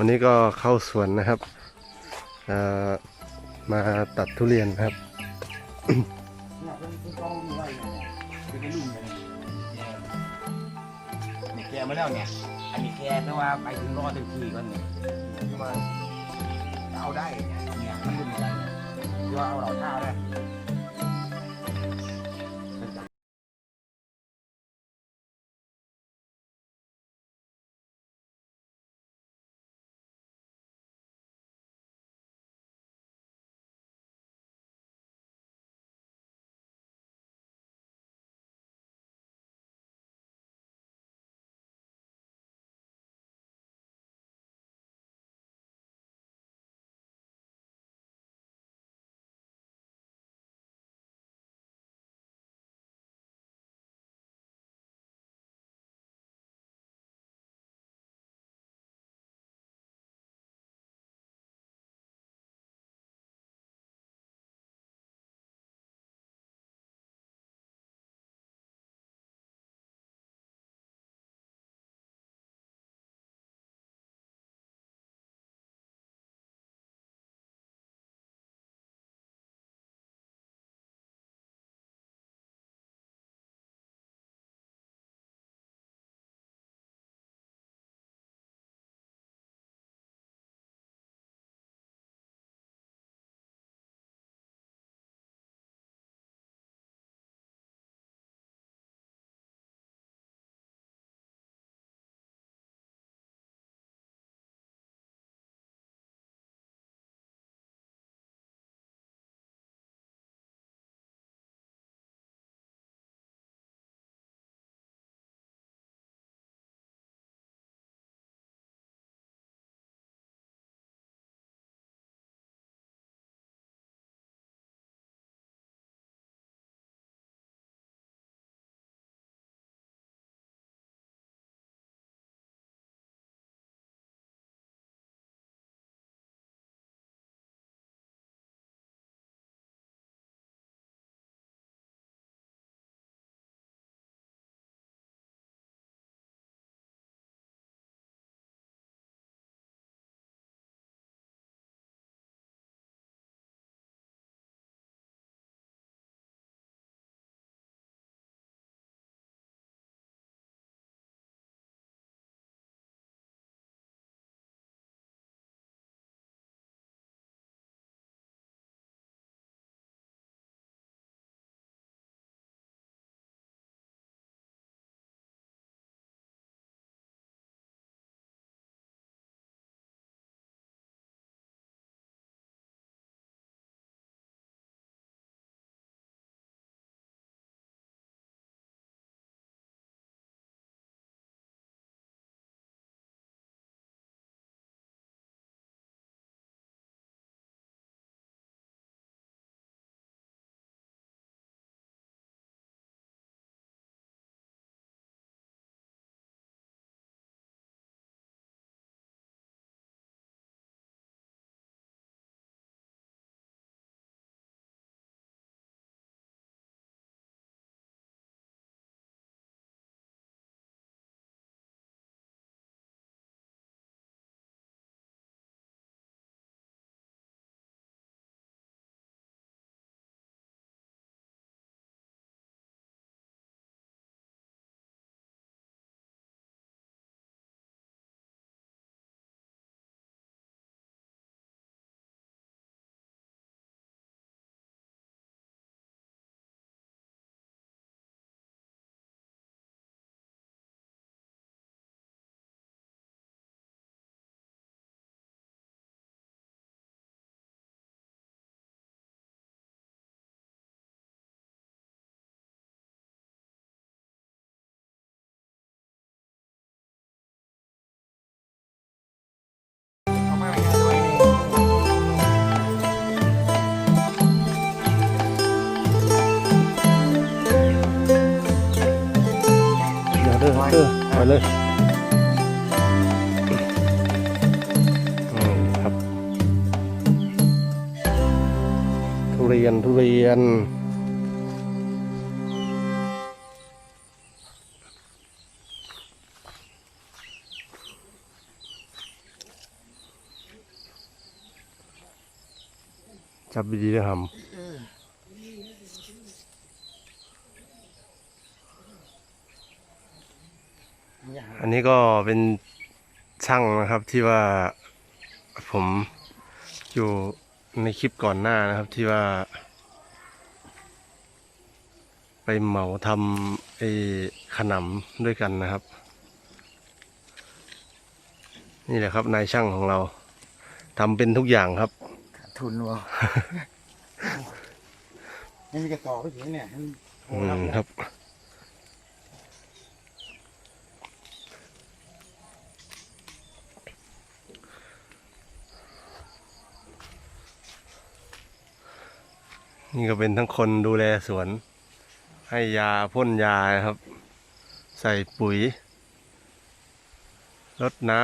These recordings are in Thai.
วันนี้ก็เข้าสวนนะครับมาตัดทุเรียนนะครับ นี่ยเป็นเป็นกองอยู่ไว้เนี่ยเป็นกระลุ่มเลยเนี่ยแกมาแล้วเนี่ย อันนี้แกแต่ว่าไปถึงรอดถึงทีก่อนเนี่ยที่ว่าเอาได้เนี่ยเนี่ยมันรุ่นกันเนี่ยที่ว่าเอาเราท่าได้ เออไปเลยครับ ทุเรียนทุเรียนจับดีๆนะครับ อันนี้ก็เป็นช่างนะครับที่ว่าผมอยู่ในคลิปก่อนหน้านะครับที่ว่า ไปเหมาทำไอ้ขนำด้วยกันนะครับ นี่แหละครับนายช่างของเราทำเป็นทุกอย่างครับ ขาดทุนวะไม่มีกระสอบไปถึงเนี่ยมันโอ้อืรับมนะครับ นี่ก็เป็นทั้งคนดูแลสวน ให้ยาพ่นยาครับ ใส่ปุ๋ยรดน้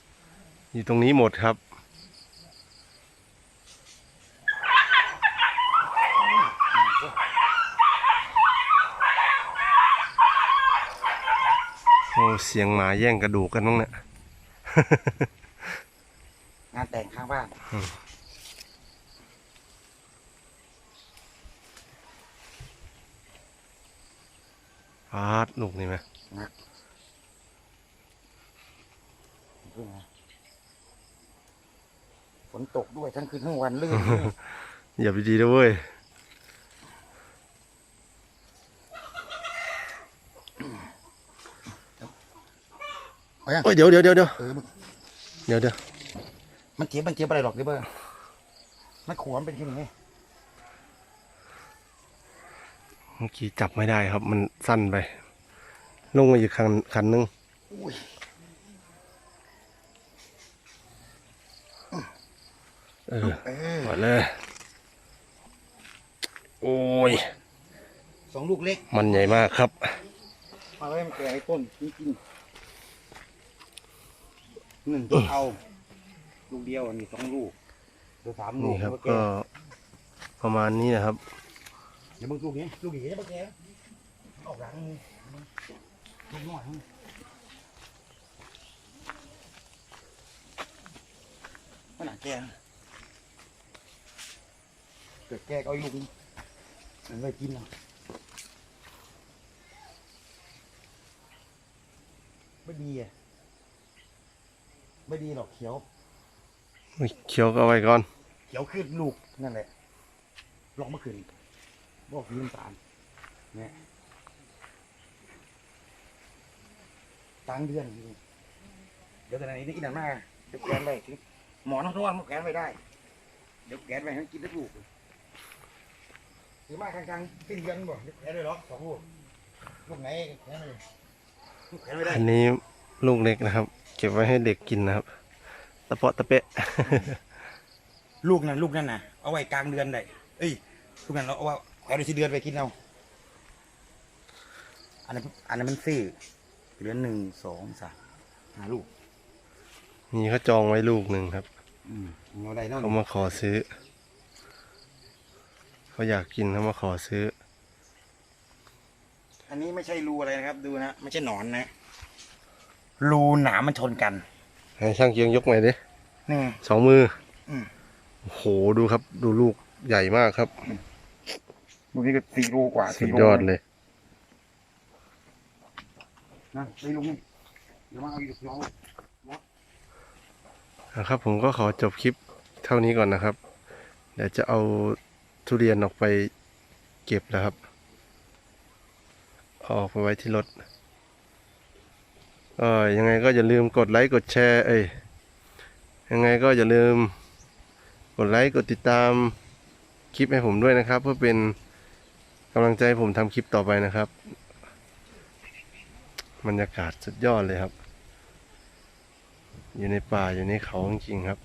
ำอยู่ตรงนี้หมดครับ โอ้เสียงหมาแย่งกระดูกกันบ้างเนี่ย งานแต่งข้างบ้าน พาดลูกนี่ไหมฝนตกด้วยทั้งคืนทั้งวันลื่นอย่าไปดีนะเว้ยเอายังโอ้ยเดี๋ยวเดี๋ยวเดี๋ยวเดี๋ยวเออมันเดี๋ยวเดี๋ยวมันเจ็บมันเจ็บอะไรหรอกเดี๋ยวเบอร์มันขวมเป็นแค่นี้ เมื่อกี้จับไม่ได้ครับ มันสั้นไป ลงมาอีกคันคันนึงอุ้ยเออเออหมดเลย โอ้ย สองลูกเล็ก มันใหญ่มากครับมาไว้มันแก่ไอ้ต้นจริงๆหนึ่งต้นเอา ลูกเดียวอันนี้สองลูกเดี๋ยวสามลูนี่กครับเดี๋ยวก็แก่ประมาณนี้นะครับ เดี๋ยวมึงลูกนี้ลูกนี้จะมาแก่ออกหลังนี่ลูกน้อยให้มันหนาแก่เกิดแก่ก็เอาอีกลูกนึงมันไม่กินหรอกไม่ดีอะไม่ดีหรอกเขียว เคี้ยวก็เอาไว้ก่อน เขียวขึ้นลูกนั่นแหละลองเมื่อคืน บอกยืมตาลเนี่ยกลางเดือนนี่เดี๋ยวแต่ไหนนี่อีนันมาเดี๋ยวแกนไว้ถึงหมอนอนมันแกนไว้ได้ เดี๋ยวแกนไว้ให้กินได้ลูกหรือมากลางๆสิ้นเดือนบ่เดี๋ยวแกนเลยหรอสองลูกลูกไหนแกนเลยลูกแกนไว้ได้อันนี้ลูกเล็กนะครับ เก็บไว้ให้เด็กกินนะครับตะเปาะตะเปะ ลูกนั้นลูกนั่นน่ะเอาไว้กลางเดือนได้เอ้ยลูกนั้นเราเอาไว้ แขวนไว้ที่เดือนไปกินเอา อันนั้นอันนั้นมันซื้อเดือนหนึ่งสองสามหาลูกมีเขาจองไว้ลูกหนึ่งครับอืมเอาได้แล้วเขามาขอซื้อ เขาอยากกินเขามาขอซื้อ อันนี้ไม่ใช่รูอะไรนะครับ ดูนะไม่ใช่หนอนนะรูหนามมันชนกันให้ช่างเกียงยกใหม่ดินี่สองมืออมโอ้โหดูครับ ดูลูกใหญ่มากครับ ลูกนี้ก็สี่รูกว่าสุดสี่รูยอดเลยนะสี่รูนี่เดี๋ยวมาเอาอีกสองนะครับผมก็ขอจบคลิปเท่านี้ก่อนนะครับ เดี๋ยวจะเอาทุเรียนออกไปเก็บแล้วครับ ออกไปไว้ที่รถก็ยังไงก็อย่าลืมกดไลค์กดแชร์เอ้ยยังไงก็อย่าลืมกดไลค์กดติดตามคลิปให้ผมด้วยนะครับ เพื่อเป็น กำลังใจผมทำคลิปต่อไปนะครับบรรยากาศสุดยอดเลยครับ อยู่ในป่าอยู่ในเขาจริงๆครับ